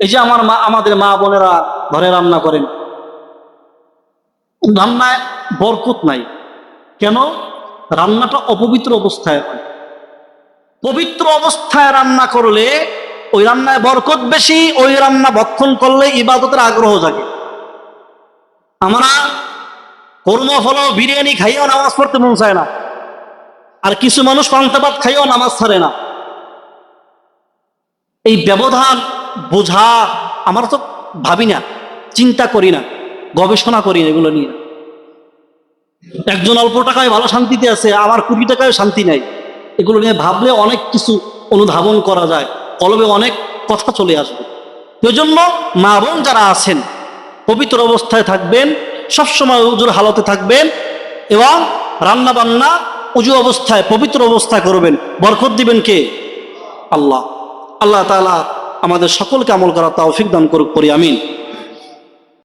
এই যে আমার মা, আমাদের মা বোনেরা ঘরে রান্না করেন। রান্নায় বরকত নাই। কেন? রান্নাটা অপবিত্র অবস্থায় হয়। পবিত্র অবস্থায় রান্না করলে ওই রান্নায় বরকত বেশি, ওই রান্না ভক্ষণ করলে ইবাদতের আগ্রহ জাগে। আমরা কর্ম হলো বিরিয়ানি খাইয়েও নামাজ পড়তে মন চায় না। আর কিছু মানুষ পান্তাবাদ খাইয়েও নামাজ ছাড়ে না। এই ব্যবধান বোঝা আমরা তো ভাবি না, চিন্তা করি না, গবেষণা করি না এগুলো নিয়ে। একজন অল্প টাকায় ভালো শান্তিতে আছে আমার কোটি টাকায় শান্তি নাই। এগুলো নিয়ে ভাবলে অনেক কিছু অনুধাবন করা যায় কলবে অনেক কথা চলে আসবে। এই জন্য মা বোন যারা আছেন, পবিত্র অবস্থায় থাকবেন, সবসময় উজুর হালতে থাকবেন এবং রান্না বান্না উজু অবস্থায়, পবিত্র অবস্থায় করবেন। বরকত দিবেন কে? আল্লাহ। আল্লাহ তাআলা আমাদের সকলকে আমল করা তৌফিক দান করুক করি আমিন।